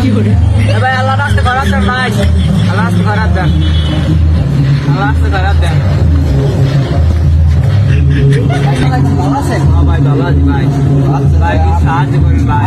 ভাই আল্লাহ রাস্তা ঘরাত দেন ভাই আল্লাহ রাস্তা ঘরাত দেন আল্লাহ রাস্তা ঘরাত দেন ভাই ভালো আছি ভাই ভাই সাহায্য করুন ভাই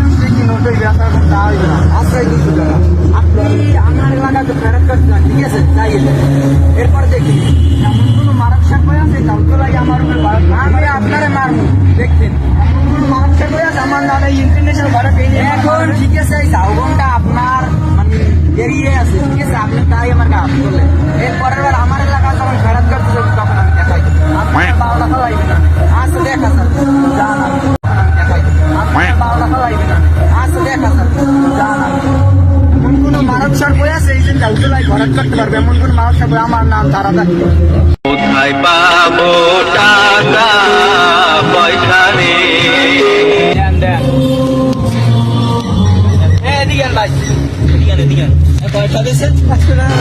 আমার নামে ইন্টারন্যাশনাল এখন ঠিক আছে এই ঝাউবনটা আপনার মানে এরিয়ে আছে ঠিক আছে আপনি তাই আমার কাজ করলেন। এরপরের বার আমার এলাকা যখন ফেরত করতে যাব তখন আমি দেখাই আপনার না। আচ্ছা দেখা স্যার। আমি দেখাই আপনার না। আচ্ছা দেখা স্যার। যান এমন কোনো মানব সার বই আছে এই যে জাউতলায় ঘরাত করতে পারবে এমন কোনো মানব সার আমার নাম তারা কোথায় পাবো টাকা? এদিকে ভাই এদিকে এদিকে কয়টা দিয়েছেন পাঁচশো টাকা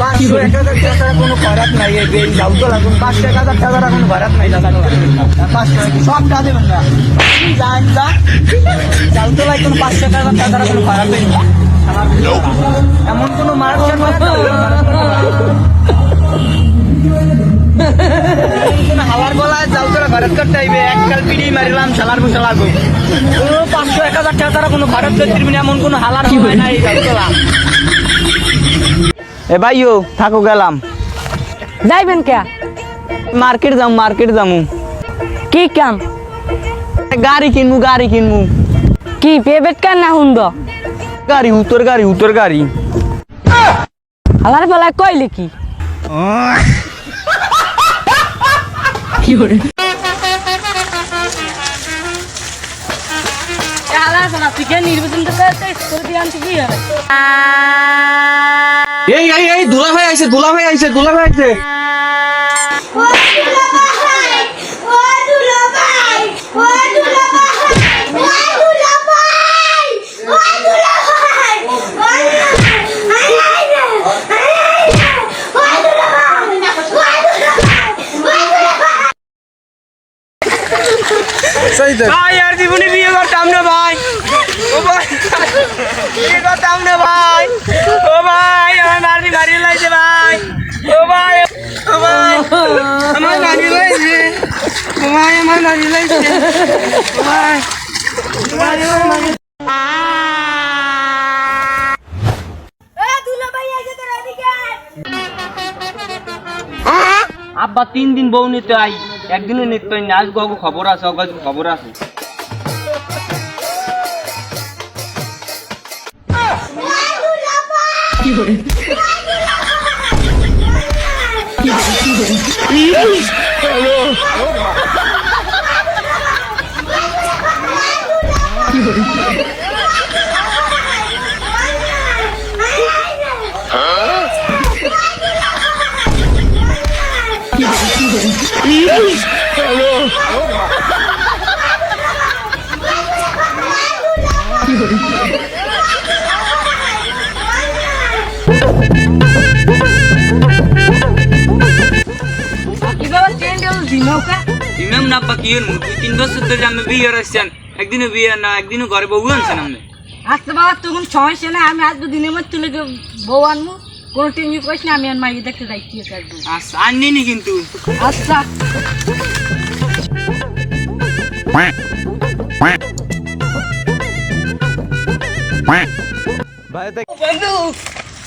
পাঁচশো এক হাজার টাকা কোনো খরাত নাই এই যে জাউতলা পাঁচশো এক হাজার টাকার কোনো খরাত নাই দাদা পাঁচশো সবটা দেবেন না। যান যা জাউতলায় কোনো পাঁচশো এক হাজার টাকার কোনো খরাত নেই। এমন কোনো তোরা ভারত করতে আইবে। এককাল পিড়ি মারিলাম শালার মুশালার বই কোনো পাঁচশো এক হাজার টাকা তারা কোনো ভারত করতে দিবি এমন কোনো হালার হয় নাই যাও তোরা এ ভাইও থাকো গেলাম। যাইবেন কে? মার্কেট যাম মার্কেট যামু। কি কাম? গাড়ি কিনবো গাড়ি কিনবু কি পেবেট কান না হুন্দ? গাড়ি উত্তর গাড়ি উত্তর গাড়ি। হালার বেলায় কইলে কি কি করে হালার বেলা তুই কে নির্বাচন করতে স্কুল দিয়ে আনছি কি হবে এই এই এই দুলা ভাই আইছে দুলা ভাই আইছে দুলা ভাই আইছে ও দুলাভাই ও দুলাভাই ও দুলাভাই ও দুলাভাই ও দুলাভাই ও দুলাভাই আই আই আই আই ও দুলাভাই ও দুলাভাই ভাই আর জীবনে বিয়ে করতাম না ভাই। ও ভাই বিয়ে করতাম না ভাই। ও ভাই আমার মারি মারি লাইছে ভাই। ও ভাই ও ভাই আমার মারি লাইছে ও ভাই আমার মারি ও ভাই আব্বা তিন দিন বউ নিতে আই। একদিনও নিতে পারি না আজ গগু খবর আছে অগাজ খবর আছে। কি ট্রেন দেল দিনকা ইমাম না আব্বা কি হইল দুই তিন বছর ধরে আমি বিয়ে রাখছেন একদিনও বিয়ে না একদিনও ঘরে বউ আনছেন আপনি আজকে বাবা তখন সমস্যা নাই আমি আজ দিনের মধ্যে তুলে গিয়ে বউ আনব। কোনো টেনশন করিস না আমি আর মাইয়ে দেখতে যাইছি একদম আচ্ছা আননি কিন্তু। আচ্ছা। বন্ধু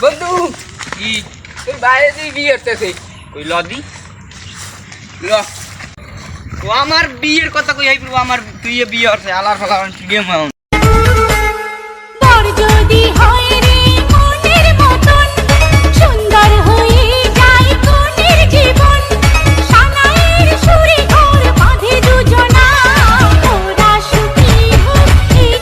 বন্ধু কি? তোর বাইরে তুই বিয়ে করতেছে। ওই লদি? ল। ও আমার বিয়ের কথা কই হাইবো আমার তুই বিয়ে হচ্ছে আলার ফালা গেম যদি হয় রে মনের মতন সুন্দর হয়ে যায় কোনের জীবন সানাইয়ের সুরে ঘর বাঁধে দুজনা তোরা সুখী হোক এই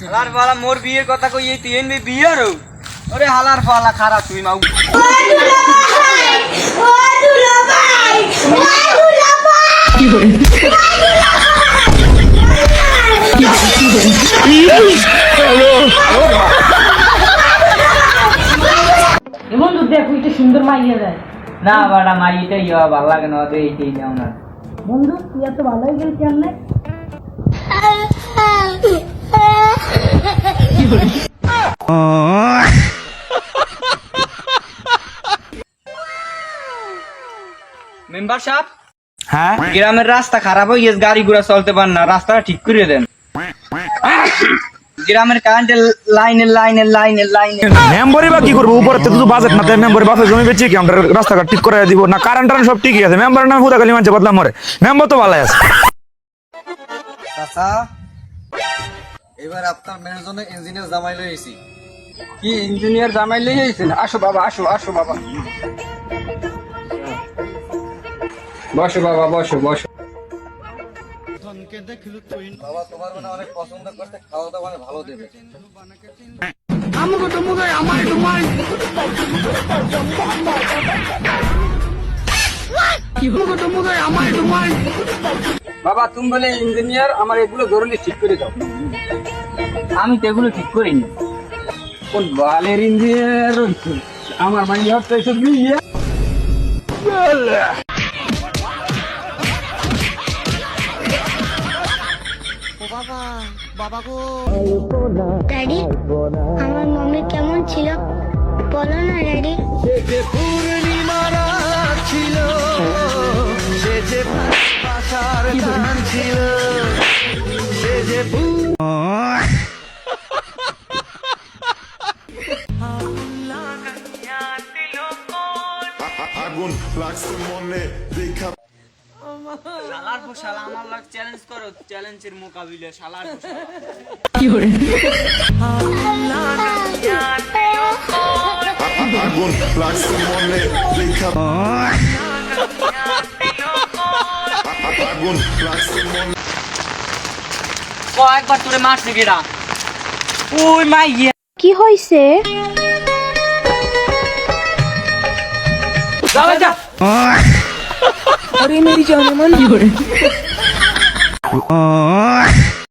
হালার ফালা মোর বিয়ের কথা কই এই তুই এনবি বিয়ের ওরে হালার ফালা খারাপ তুই মাউ এমন তো দেখ ওইটা সুন্দর মাইয়া যায় না বাড়া মাই এটাই হওয়া ভালো লাগে না ওদের এইটাই নাও না। বন্ধু তুই এত ভালো হয়ে গেলি কেমনে? মেম্বার সাহেব? হ্যাঁ? গ্রামের রাস্তা খারাপ হয়ে গেছে গাড়ি ঘোড়া চলতে পার না রাস্তাটা ঠিক করে দেন। গ্রামের কারেন্টের লাইনে বা কি করব? উপরে তো বাজেট না তাই মেম্বার বাসে জমি বেচি কি? আমরা রাস্তাঘাট ঠিক করে দিব। না কারেন্ট টারেন্ট সব ঠিকই আছে। মেম্বার নাম হুদা খালি মানছে বদলাম মরে মেম্বার তো ভালো আছে। এবার আপনার মেয়ের জন্য ইঞ্জিনিয়ার জামাই লইছি কি ইঞ্জিনিয়ার জামাই লিয়ে গেছেন আসো বাবা, আসো আসো বাবা। বসো বাবা, বসো বসো। বাবা, তোমার অনেক পছন্দ করতে খাওয়া মানে ভালো দেবে। বাবা, তুমি বলে ইঞ্জিনিয়ার আমার এগুলো ধরলে ঠিক করে দাও। আমি তো এগুলো ঠিক করিনি। কোন বালের ইঞ্জিনিয়ার আমার মানে হচ্ছে এসব ড্যাডি আমার কেমন ছিল? বলো না ড্যাডি। আগুন চ্যালেঞ্জ করো চ্যালেঞ্জের মোকাবিলা আগুন লাগছে মনে আগুন লাগছে মনে কয়েকবার তোরে মারছে গেরা ওই মা কি হয়েছে যা ও Uh,